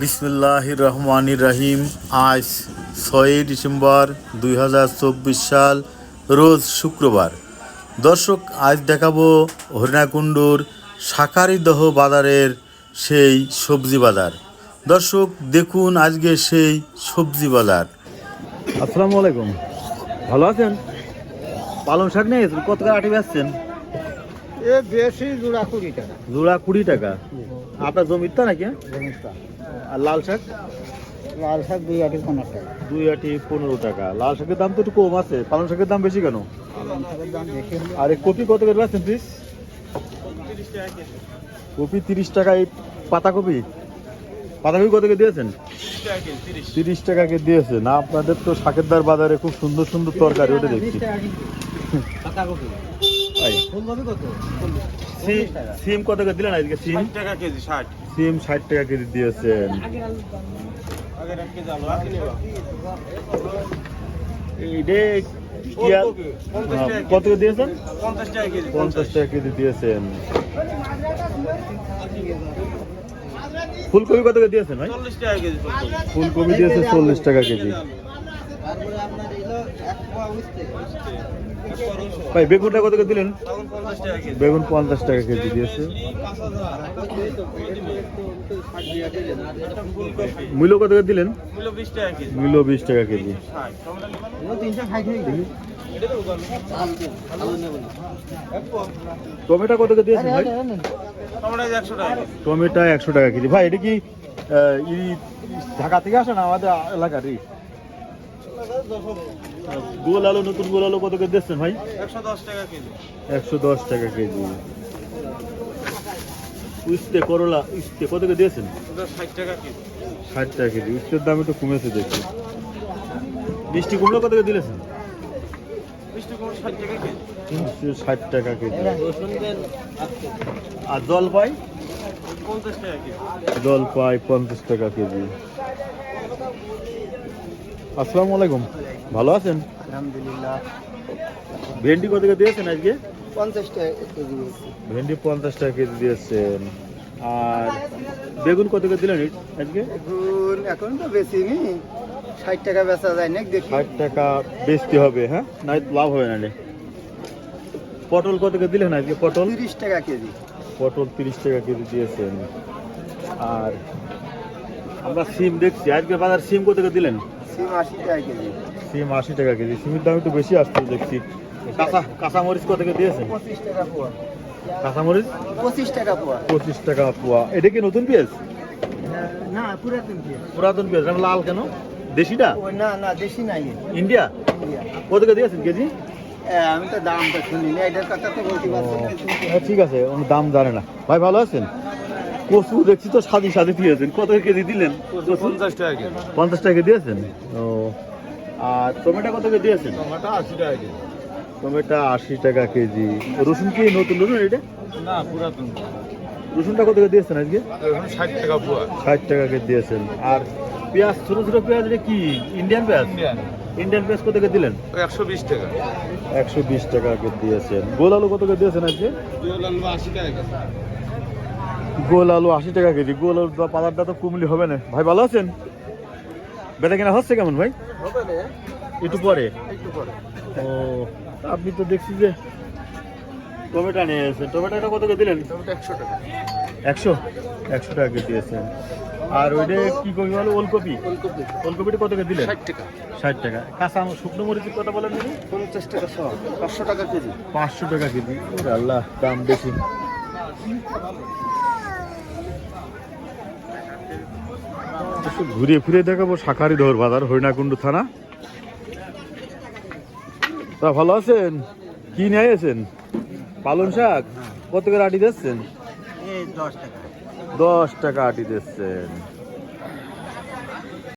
বিসমুল্লাহ রহমান রাহিম আজ ছয়ই ডিসেম্বর দুই হাজার চব্বিশ সাল, রোজ শুক্রবার। দর্শক, আজ দেখাবো হরিণাকুণ্ডুর শাকারিদহ বাজারের সেই সবজি বাজার। দর্শক, দেখুন আজকে সেই সবজি বাজার। আসসালামু আলাইকুম। ভালো আছেন? পালং শাক নিয়ে কত আটি বেচছেন? এ বেশি জোড়া কুড়ি টাকা। জোড়া কুড়ি টাকা? আপনার জমিটা নাকি? আর লাল শাক? লাল শাক দুই আটি পনেরো টাকা। দুই আটি পনেরো টাকা। লাল শাকের দাম তো একটু কম আছে। পালং শাকের দাম বেশি কেন? আর কপি কত করে পাচ্ছেন পিস? কপি তিরিশ টাকা এই পাতাকপি পাতাকপি কত করে দিয়েছেন? তিরিশ টাকা কে দিয়েছে না আপনাদের তো শাকের দার বাজারে খুব সুন্দর সুন্দর তরকারি ওটা দেখছি। তাই। ফুলকপি কত? সিম কত করে দিলেন আজকে সিম? টাকা কেজি ষাট। সিম ষাট টাকা কেজি দিয়েছেন। হ্যাঁ, টাকা কত করে দিয়েছেন? পঞ্চাশ টাকা কেজি পঞ্চাশ টাকা কেজি দিয়েছেন। ফুলকপি কত করে দিয়েছেন ভাই? চল্লিশ টাকা কেজি ফুলকপি। দিয়েছে চল্লিশ টাকা কেজি। ভাই, বেগুনটা কত করে দিলেন? বেগুন পঞ্চাশ টাকা কেজি দিয়েছে। মূল্য কত করে দিলেন? মূল্য বিশ টাকা কেজি। টমেটো কত করে দিয়েছেন ভাই? টমেটো একশো টাকা কেজি। ভাই, এটা কি ঢাকা থেকে আসে না আমাদের এলাকারই? গোল আলু নতুন গোল আলু কত করে দিচ্ছেন ভাই? একশো দশ টাকা কেজি। একশো দশ টাকা কেজি। উস্তে করলা উস্তে কত করে দিয়েছেন? ষাট টাকা কেজি। ষাট টাকা কেজি উস্তের দাম একটু কমেছে দেখি মিষ্টি কুমড়ো কত করে দিয়েছেন কুমড়ো ষাট টাকা কেজি। আর জল পাই পঞ্চাশ টাকা কেজি জল পাই পঞ্চাশ টাকা কেজি আসসালামু আলাইকুম। ভালো আছেন? আলহামদুলিল্লাহ। ভেন্ডি কত করে দিয়েছেন আজকে? পঞ্চাশ টাকা কেজি ভেন্ডি পঞ্চাশ টাকা কেজি দিয়েছেন। আর বেগুন কত করে দিলেন আজকে? এখন এখন তো বেশি নি ষাট টাকা বেচা যায় না দেখি। ষাট টাকা বেচতে হবে হ্যাঁ? নাই লাভ হবে না। পটল কত করে দিলেন আজকে? পটল? তিরিশ টাকা কেজি। পটল তিরিশ টাকা কেজি দিয়েছেন। আর আমরা সিম দেখছি। আজকে বাজার সিম কত করে দিলেন? সিম আশি টাকা কেজি। সিম আশি টাকা কেজি। সিমের দাম একটু বেশি আসছে দেখছি। কাঁচা কাঁচামরিচ কত পঁচিশ টাকা পোয়া। কাঁচামরিচ পঁচিশ টাকা পোয়া। পঁচিশ টাকা পোয়া। এটা কি নতুন পেঁয়াজ? না পুরাতন পেঁয়াজ। লাল কেন? দেশিটা? না না দেশি নাই ইন্ডিয়া। কত দিয়েছেন কেজি? আমি তো দামটা শুনি না এটার কথা তো বলতে পারছি হ্যাঁ, ঠিক আছে। দাম জানে না। ভাই ভালো আছেন? কচু দেখছি তো সাদি সাদি দিয়েছেন। কত কেজি দিলেন? পঞ্চাশ টাকা কেজি। পঞ্চাশ টাকা দিয়েছেন? ও। আর টমেটো কত করে দিয়েছেন? টমাটো আশি টাকা কেজি। টমেটো আশি টাকা কেজি। রসুন কি নতুন রসুন এটা? না পুরাতন। রসুনটা কত করে দিয়েছেন আজকে? ষাট টাকা পোয়া। ষাট টাকা করে দিয়েছেন। আর পেঁয়াজ ছোট ছোট পেঁয়াজ এটা কি? ইন্ডিয়ান পেঁয়াজ? ইন্ডিয়ান পেঁয়াজ কত করে দিলেন? একশো বিশ টাকা। একশো বিশ টাকা করে দিয়েছেন। গোল আলু কত করে দিয়েছেন আজকে? গোল আশি টাকা কেজি। গোল আলু আশি টাকা কেজি। গোল আলু পাতারটা তো কুমলি হবে না। ভাই ভালো আছেন? বেটা কেনা হচ্ছে কেমন ভাই? একটু পরে? ও আপনি তো দেখছি যে টমেটো নিয়ে এসেছেন। টমেটোটা কত করে দিলেন? একশো টাকা। একশো? একশো টাকা করে দিয়েছেন। আর ওইটা কি কপি বলো? ওলকপি? ওলকপিটা কত করে দিলেন? ষাট টাকা। ষাট টাকা। কাঁচা শুকনো মরিচের কথা বলেন পঞ্চাশ টাকা শ পাঁচশো টাকা কেজি। পাঁচশো টাকা কেজি। আল্লাহ দাম বেশি। একটু ঘুরে ফিরে দেখাবো শাখারি ধর বাজার হরিণাকুণ্ডু থানা। তা ভালো আছেন? কি নিয়ে আছেন পালন শাক? কত করে আটি দিচ্ছেন? দশ টাকা আটি দিচ্ছেন।